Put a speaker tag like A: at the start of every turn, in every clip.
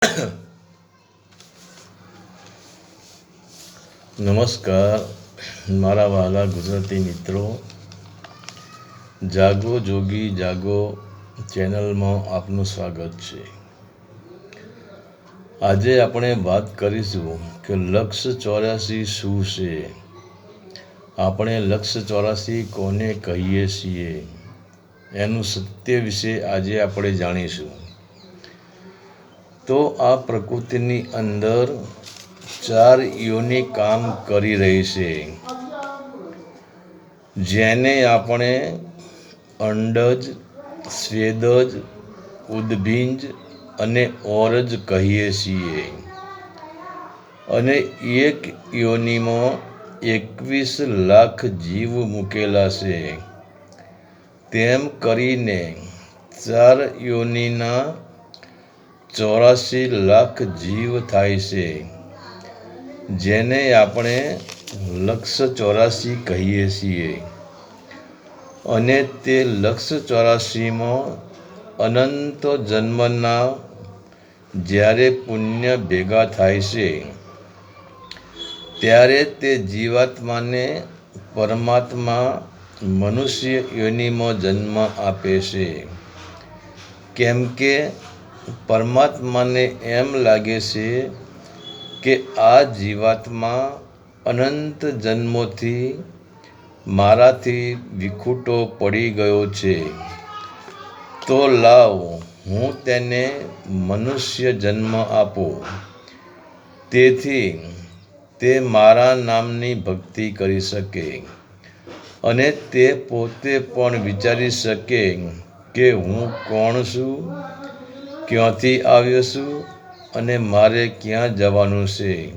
A: નમસ્કાર, મારા વહાલા ગુજરાતી મિત્રો. જાગો જોગી, જાગો ચેનલમાં આપનું સ્વાગત છે. આજે આપણે વાત કરીશું કે લક્ષ ચોર્યાસી શું છે? આપણે લક્ષ ચોરાસી કોને કહીએ છીએ? એનું સત્ય વિશે આજે આપણે જાણીશું. તો આ પ્રકૃતિની અંદર ચાર યોની કામ કરી રહી છે. જેને આપણે અંડજ, સ્વેદજ, ઉદભિંજ અને ઓરજ કહીએ છીએ. અને એક યોનિમાં એકવીસ લાખ જીવ મૂકેલા છે. તેમ કરીને ચાર યોનિના ચોરાસી લાખ જીવ થાય છે. જેને આપણે લક્ષ ચોરાસી કહીએ છીએ. અને તે લક્ષ ચોરાસીમાં અનંત જન્મના જ્યારે પુણ્ય ભેગા થાય છે, ત્યારે તે જીવાત્માને પરમાત્મા મનુષ્ય યોનિમાં જન્મ આપે છે. કેમ કે પરમાત્માને એમ લાગે છે કે આ જીવાત્મા અનંત જન્મોથી મારાથી વિખૂટો પડી ગયો છે. તો લાવ, હું તેને મનુષ્ય જન્મ આપું. તેથી તે મારા નામની ભક્તિ કરી શકે અને તે પોતે પણ વિચારી શકે કે હું કોણ છું? ક્યાંથી આવ્યો છું અને મારે ક્યાં જવાનું છે?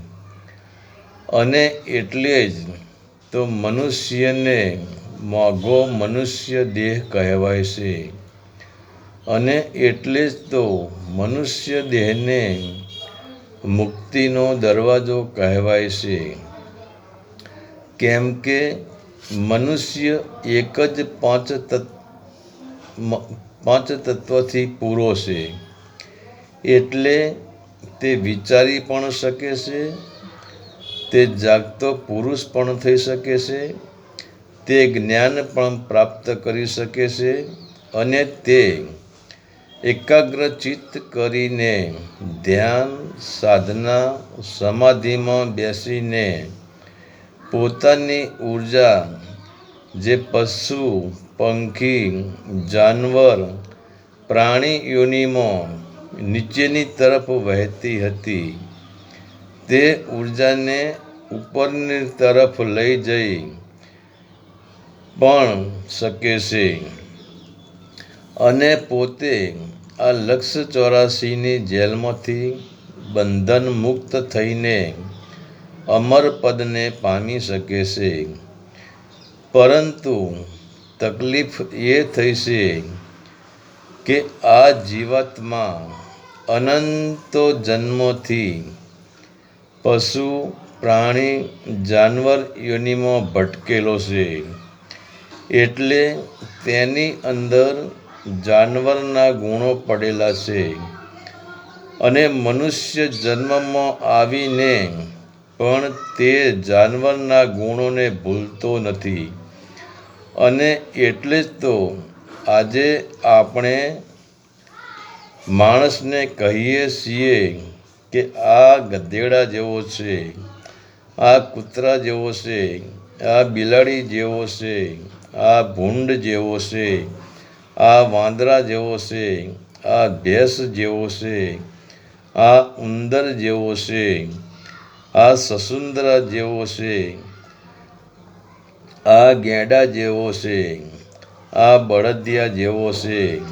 A: અને એટલે જ તો મનુષ્યને મોઘો મનુષ્ય દેહ કહેવાય છે. અને એટલે જ તો મનુષ્ય દેહને મુક્તિનો દરવાજો કહેવાય છે. કેમ કે મનુષ્ય એક જ પાંચ તત્વ, પાંચ તત્વથી પૂરો છે. એટલે તે વિચારી પણ શકે છે, તે જાગતો પુરુષ પણ થઈ શકે છે, તે જ્ઞાન પણ પ્રાપ્ત કરી શકે છે અને તે એકાગ્રચિત કરીને ધ્યાન, સાધના, સમાધિમાં બેસીને પોતાની ઊર્જા જે પશુ, પંખી, જાનવર પ્રાણી યોનિમાં નીચેની તરફ વહેતી હતી. તે ઊર્જાને ઉપરની તરફ લઈ જઈ પણ શકે છે. અને પોતે આ લક્ષ ચોરાસીની જેલમાંથી બંધન મુક્ત થઈને અમર પદને પામી શકે છે. પરંતુ તકલીફ એ થઈ છે કે આ જીવાત્મા અનંતો જન્મોથી પશુ, પ્રાણી, જાનવર યોનિમાં ભટકેલો છે. એટલે તેની અંદર જાનવરના ગુણો પડેલા છે. અને મનુષ્ય જન્મમાં આવીને પણ તે જાનવરના ગુણોને ભૂલતો નથી. અને એટલે જ તો આજે આપણે માણસને કહીએ છીએ કે આ ગધેડા જેવો છે, આ કૂતરા જેવો છે, આ બિલાડી જેવો છે, આ ભૂંડ જેવો છે, આ વાંદરા જેવો છે, આ ભેંસ જેવો છે, આ ઉંદર જેવો છે, આ સસુંદરા જેવો છે, આ ગેંડા જેવો છે, આ બળદિયા જેવો છે.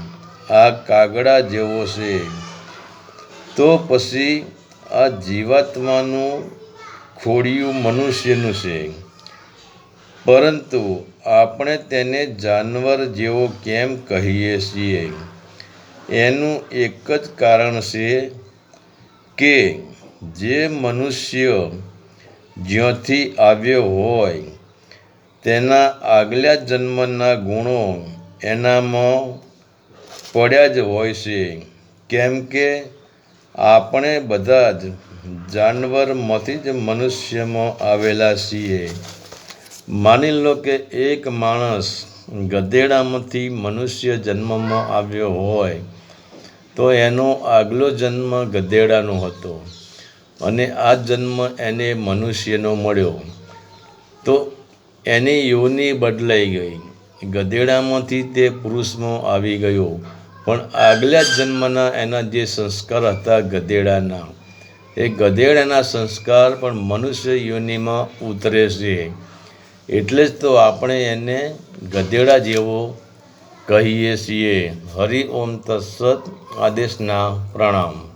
A: આ કાગડા જેવો છે. તો પછી આ જીવાત્માનું ખોડિયું મનુષ્યનું છે. પરંતુ આપણે તેને જાનવર જેવો કેમ કહીએ છીએ? એનું એક જ કારણ છે કે જે મનુષ્ય જ્યાંથી આવ્યો હોય, તેના આગલા જન્મના ગુણો એનામાં પડ્યા જ હોય છે. કેમ કે આપણે બધા જ જાનવરમાંથી જ મનુષ્યમાં આવેલા છીએ. માની લો કે એક માણસ ગધેડામાંથી મનુષ્ય જન્મમાં આવ્યો હોય, તો એનો આગલો જન્મ ગધેડાનો હતો અને આ જન્મ એને મનુષ્યનો મળ્યો. તો એની યોનિ બદલાઈ ગઈ. ગધેડામાંથી તે પુરુષમાં આવી ગયો. પણ આગલા જન્મના એના જે સંસ્કાર હતા ગધેડાના, એ ગધેડાના સંસ્કાર પણ મનુષ્ય યોનિમાં ઉતરે છે. એટલે જ તો આપણે એને ગધેડા જેવો કહીએ છીએ. હરિ ઓમ તત્સત આદેશના પ્રણામ.